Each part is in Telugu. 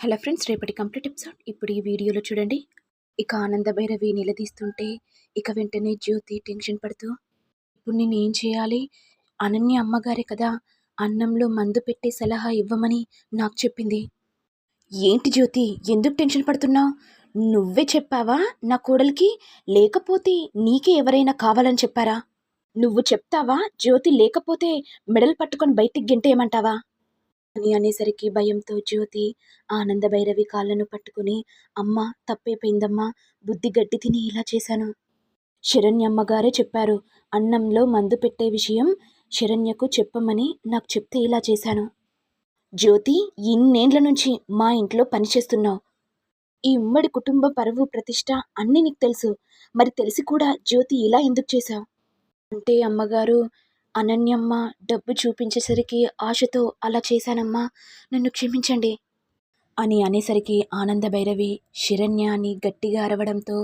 హలో ఫ్రెండ్స్ రేపటి కంప్లీట్ ఎపిసోడ్. ఇప్పుడు ఈ వీడియోలో చూడండి. ఇక ఆనంద భైరవి నిలదీస్తుంటే ఇక వెంటనే జ్యోతి టెన్షన్ పడుతూ ఇప్పుడు నేను ఏం చేయాలి? అనన్య అమ్మగారే కదా అన్నంలో మందు పెట్టే సలహా ఇవ్వమని నాకు చెప్పింది. ఏంటి జ్యోతి ఎందుకు టెన్షన్ పడుతున్నావు? నువ్వే చెప్పావా నా కోడలికి? లేకపోతే నీకే ఎవరైనా కావాలని చెప్పారా? నువ్వు చెప్తావా? జ్యోతి లేకపోతే మెడల్ పట్టుకొని బయటికి గెంటేయమంటావా? అని అనేసరికి భయంతో జ్యోతి ఆనంద భైరవి కాళ్ళను పట్టుకుని అమ్మ తప్పైపోయిందమ్మా బుద్ధి గడ్డి తిని ఇలా చేశాను. శరణ్యమ్మగారే చెప్పారు అన్నంలో మందు పెట్టే విషయం శరణ్యకు చెప్పమని నాకు చెప్తే ఇలా చేశాను. జ్యోతి ఇన్నేండ్ల నుంచి మా ఇంట్లో పనిచేస్తున్నావు ఈ ఉమ్మడి కుటుంబ పరువు ప్రతిష్ట అన్నీ నీకు తెలుసు. మరి తెలిసి కూడా జ్యోతి ఇలా ఎందుకు చేశావు? అంటే అమ్మగారు అనన్యమ్మ డబ్బు చూపించేసరికి ఆశతో అలా చేశానమ్మా నన్ను క్షమించండి అని అనేసరికి ఆనంద భైరవి శరణ్య అని గట్టిగా అరవడంతో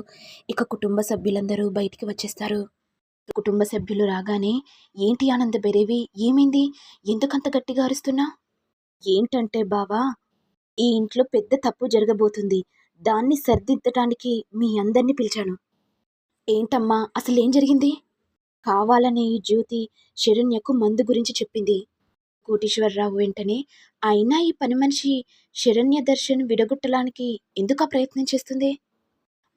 ఇక కుటుంబ సభ్యులందరూ బయటికి వచ్చేస్తారు. కుటుంబ సభ్యులు రాగానే ఏంటి ఆనంద భైరవి ఏమైంది? ఎందుకంత గట్టిగా అరుస్తున్నా? ఏంటంటే బావా ఈ ఇంట్లో పెద్ద తప్పు జరగబోతుంది. దాన్ని సర్దిద్దటానికి మీ అందరినీ పిలిచాను. ఏంటమ్మా అసలు ఏం జరిగింది? కావాలని ఈ జ్యోతి శరణ్యకు మందు గురించి చెప్పింది. కోటీశ్వరరావు వెంటనే అయినా ఈ పని మనిషి శరణ్య దర్శన్ విడగొట్టడానికి ఎందుకు ఆ ప్రయత్నం చేస్తుంది?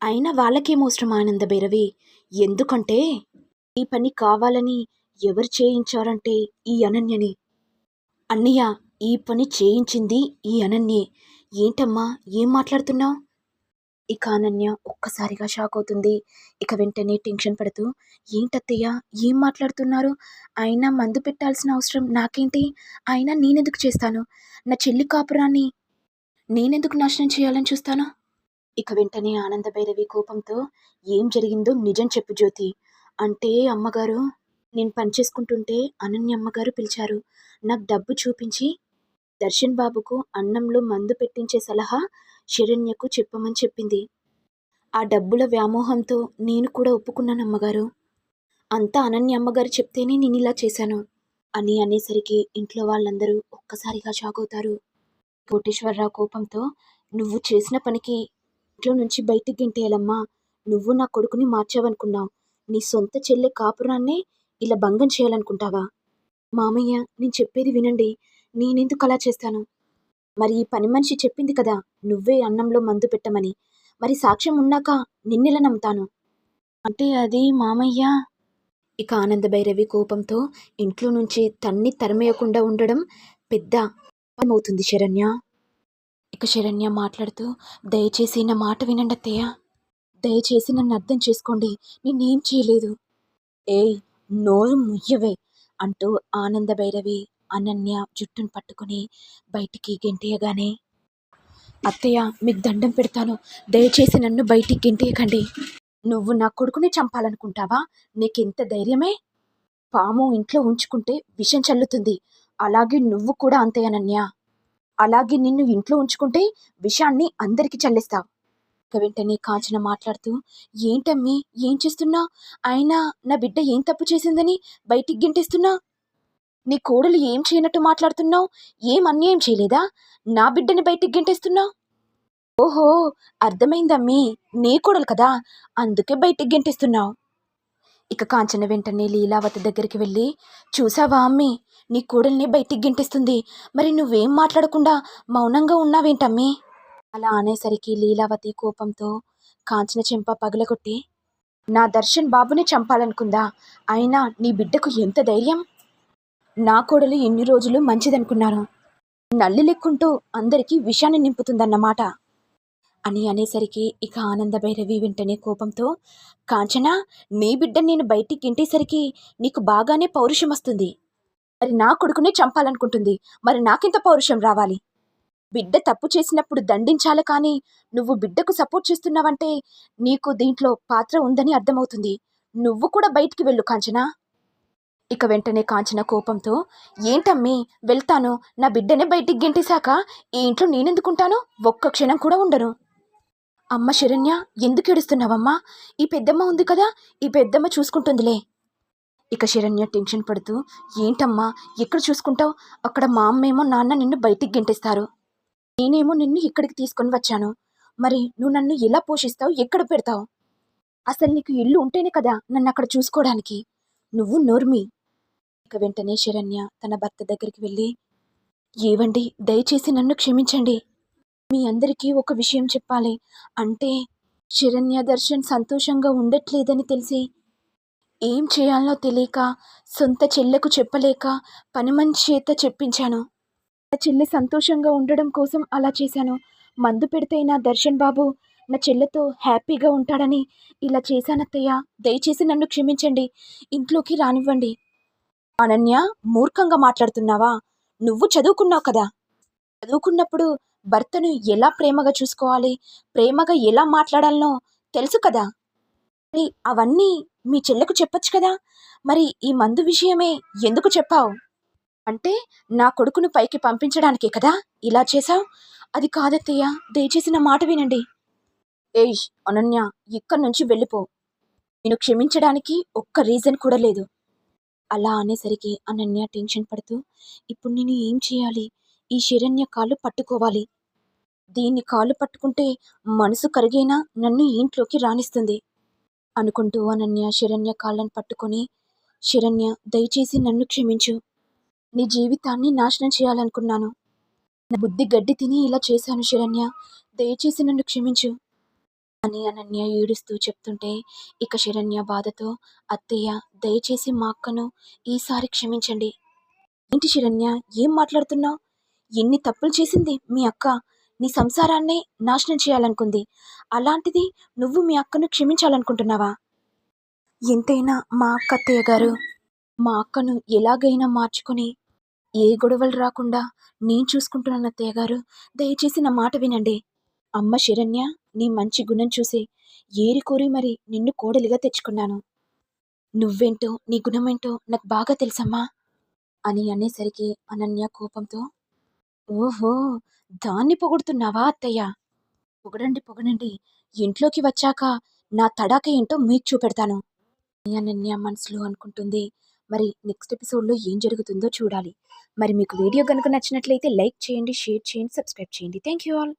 అయినా వాళ్ళకేం ఆనంద భైరవి? ఎందుకంటే ఈ పని కావాలని ఎవరు చేయించారంటే ఈ అనన్యని. అన్నయ్య ఈ పని చేయించింది ఈ అనన్యే. ఏంటమ్మా ఏం మాట్లాడుతున్నావు? ఇక అనన్య ఒక్కసారిగా షాక్ అవుతుంది. ఇక వెంటనే టెన్షన్ పడుతూ ఏంటత్తయ్య? ఏం మాట్లాడుతున్నారు? అయినా మందు పెట్టాల్సిన అవసరం నాకేంటి? అయినా నేనెందుకు చేస్తాను? నా చెల్లి కాపురాన్ని నేనెందుకు నాశనం చేయాలని చూస్తాను? ఇక వెంటనే ఆనంద భైరవి కోపంతో ఏం జరిగిందో నిజం చెప్పు జ్యోతి. అంటే అమ్మగారు నేను పని చేసుకుంటుంటే అనన్య అమ్మగారు పిలిచారు. నాకు డబ్బు చూపించి దర్శన్ బాబుకు అన్నంలో మందు పెట్టించే సలహా శరణ్యకు చెప్పమని చెప్పింది. ఆ డబ్బుల వ్యామోహంతో నేను కూడా ఒప్పుకున్నాను అమ్మగారు. అంతా అనన్య అమ్మగారు చెప్తేనే నేను ఇలా చేశాను. అని అనేసరికి ఇంట్లో వాళ్ళందరూ ఒక్కసారిగా షాక్ అవుతారు. కోటేశ్వరరావు కోపంతో నువ్వు చేసిన పనికి ఇంట్లో నుంచి బయటికి గింటేయాలమ్మా. నువ్వు నా కొడుకుని మార్చావనుకున్నావు. నీ సొంత చెల్లె కాపురాన్నే ఇలా భంగం చేయాలనుకుంటావా? మామయ్య నేను చెప్పేది వినండి. నేనెందుకు అలా చేస్తాను? మరి ఈ పని మనిషి చెప్పింది కదా నువ్వే అన్నంలో మందు పెట్టమని. మరి సాక్ష్యం ఉన్నాక నిన్నెలా నమ్ముతాను? అంటే అది మామయ్య. ఇక ఆనంద భైరవి కోపంతో ఇంట్లో నుంచి తన్ని తరిమేయకుండా ఉండడం పెద్ద అవుతుంది శరణ్య. ఇక శరణ్య మాట్లాడుతూ దయచేసి నా మాట వినండి అత్తయ్య. దయచేసి నన్ను అర్థం చేసుకోండి. నేనేం చేయలేదు. ఏయ్ నోరు ముయ్యవే అంటూ ఆనంద భైరవి అనన్య జుట్టును పట్టుకుని బయటికి గెంటేయగానే అత్తయ్య మీకు దండం పెడతాను. దయచేసి నన్ను బయటికి గెంటేయకండి. నువ్వు నా కొడుకుని చంపాలనుకుంటావా? నీకెంత ధైర్యమే? పాము ఇంట్లో ఉంచుకుంటే విషం చల్లుతుంది. అలాగే నువ్వు కూడా అంతే అనన్య. అలాగే నిన్ను ఇంట్లో ఉంచుకుంటే విషాన్ని అందరికీ చల్లిస్తావు. ఇక వెంటనే కాంచన మాట్లాడుతూ ఏంటమ్మీ? ఏం చేస్తున్నా? అయినా నా బిడ్డ ఏం తప్పు చేసిందని బయటికి గెంటేస్తున్నా? నీ కోడలు ఏం చేయనట్టు మాట్లాడుతున్నావు? ఏం అన్యాయం చేయలేదా? నా బిడ్డని బయటికి గెంటేస్తున్నావు? ఓహో అర్థమైందమ్మీ. నీ కోడలు కదా? అందుకే బయటికి గెంటేస్తున్నావు. ఇక కాంచన వెంటనే లీలావతి దగ్గరికి వెళ్ళి చూసావా అమ్మీ నీ కోడల్ని బయటికి గెంటిస్తుంది. మరి నువ్వేం మాట్లాడకుండా మౌనంగా ఉన్నావేంటమ్మీ? అలా అనేసరికి లీలావతి కోపంతో కాంచన చెంప పగలగొట్టి నా దర్శన్ బాబుని చంపాలనుకుందా? అయినా నీ బిడ్డకు ఎంత ధైర్యం? నా కోడలు ఎన్ని రోజులు మంచిదనుకున్నాను నల్లి లెక్కుంటూ అందరికీ విషాన్ని నింపుతుందన్నమాట. అని అనేసరికి ఇక ఆనంద భైరవి వెంటనే కోపంతో కాంచనా నీ బిడ్డ నేను బయటికి ఇంటేసరికి నీకు బాగానే పౌరుషం వస్తుంది. మరి నా కొడుకునే చంపాలనుకుంటుంది. మరి నాకెంత పౌరుషం రావాలి? బిడ్డ తప్పు చేసినప్పుడు దండించాలి కానీ నువ్వు బిడ్డకు సపోర్ట్ చేస్తున్నావంటే నీకు దీంట్లో పాత్ర ఉందని అర్థమవుతుంది. నువ్వు కూడా బయటికి వెళ్ళు కాంచనా. ఇక వెంటనే కాంచన కోపంతో ఏంటమ్మీ వెళ్తాను. నా బిడ్డనే బయటికి గెంటేశాక ఈ ఇంట్లో నేనెందుకుంటాను? ఒక్క క్షణం కూడా ఉండను. అమ్మ శరణ్య ఎందుకు ఏడుస్తున్నావమ్మా? ఈ పెద్దమ్మ ఉంది కదా ఈ పెద్దమ్మ చూసుకుంటుందిలే. ఇక శరణ్య టెన్షన్ పడుతూ ఏంటమ్మా ఎక్కడ చూసుకుంటావు? అక్కడ మా అమ్మేమో నాన్న నిన్ను బయటికి గెంటేస్తారు. నేనేమో నిన్ను ఇక్కడికి తీసుకొని వచ్చాను. మరి నువ్వు నన్ను ఎలా పోషిస్తావు? ఎక్కడ పెడతావు? అసలు నీకు ఇల్లు ఉంటేనే కదా నన్ను అక్కడ చూసుకోవడానికి. నువ్వు నోర్మి. ఇక వెంటనే శరణ్య తన భర్త దగ్గరికి వెళ్ళి ఏవండి దయచేసి నన్ను క్షమించండి. మీ అందరికీ ఒక విషయం చెప్పాలి. అంటే శరణ్య దర్శన్ సంతోషంగా ఉండట్లేదని తెలిసి ఏం చేయాలో తెలియక సొంత చెల్లెకు చెప్పలేక పని మనిషి చేత చెప్పించాను. నా చెల్లె సంతోషంగా ఉండడం కోసం అలా చేశాను. మందు పెడితే నా దర్శన్ బాబు నా చెల్లెతో హ్యాపీగా ఉంటాడని ఇలా చేశానత్తయ్య. దయచేసి నన్ను క్షమించండి. ఇంట్లోకి రానివ్వండి. అనన్య మూర్ఖంగా మాట్లాడుతున్నావా? నువ్వు చదువుకున్నావు కదా? చదువుకున్నప్పుడు భర్తను ఎలా ప్రేమగా చూసుకోవాలి? ప్రేమగా ఎలా మాట్లాడాలనో తెలుసు కదా? మరి అవన్నీ మీ చెల్లెకు చెప్పొచ్చు కదా? మరి ఈ మందు విషయమే ఎందుకు చెప్పావు? అంటే నా కొడుకును పైకి పంపించడానికే కదా ఇలా చేశావు? అది కాదత్తయ్య దయచేసి నా మాట వినండి. ఏయ్ అనన్య ఇక్కడి నుంచి వెళ్ళిపో. నేను క్షమించడానికి ఒక్క రీజన్ కూడా లేదు. అలా అనేసరికి అనన్య టెన్షన్ పడుతూ ఇప్పుడు నేను ఏం చేయాలి? ఈ శరణ్య కాళ్ళు పట్టుకోవాలి. దీన్ని కాళ్ళు పట్టుకుంటే మనసు కరిగైనా? నన్ను ఇంట్లోకి రాణిస్తుంది అనుకుంటూ అనన్య శరణ్య కాళ్ళను పట్టుకొని శరణ్య దయచేసి నన్ను క్షమించు. నీ జీవితాన్ని నాశనం చేయాలనుకున్నాను. నా బుద్ధి గడ్డి తిని ఇలా చేశాను శరణ్య. దయచేసి నన్ను క్షమించు. అని అనన్య ఏడుస్తూ చెప్తుంటే ఇక శరణ్య బాధతో అత్తయ్య దయచేసి మా అక్కను ఈసారి క్షమించండి. ఏంటి శరణ్య ఏం మాట్లాడుతున్నావు? ఎన్ని తప్పులు చేసింది మీ అక్క? నీ సంసారాన్నే నాశనం చేయాలనుకుంది. అలాంటిది నువ్వు మీ అక్కను క్షమించాలనుకుంటున్నావా? ఎంతైనా మా అక్క అత్తయ్య గారు మా అక్కను ఎలాగైనా మార్చుకొని ఏ గొడవలు రాకుండా నేను చూసుకుంటున్నాను అత్తయ్య గారు. దయచేసి నా మాట వినండి. అమ్మ శరణ్య నీ మంచి గుణం చూసి ఏరి కోరి మరి నిన్ను కోడలిగా తెచ్చుకున్నాను. నువ్వేంటో నీ గుణమేంటో నాకు బాగా తెలుసమ్మా అని అనేసరికి అనన్య కోపంతో ఓహో దాన్ని పొగుడుతున్నావా అత్తయ్య? పొగడండి పొగడండి. ఇంట్లోకి వచ్చాక నా తడాక ఏంటో మీకు చూపెడతాను అనన్య మనసులో అనుకుంటుంది. మరి నెక్స్ట్ ఎపిసోడ్లో ఏం జరుగుతుందో చూడాలి. మరి మీకు వీడియో కనుక నచ్చినట్లయితే లైక్ చేయండి షేర్ చేయండి సబ్స్క్రైబ్ చేయండి. Thank you all.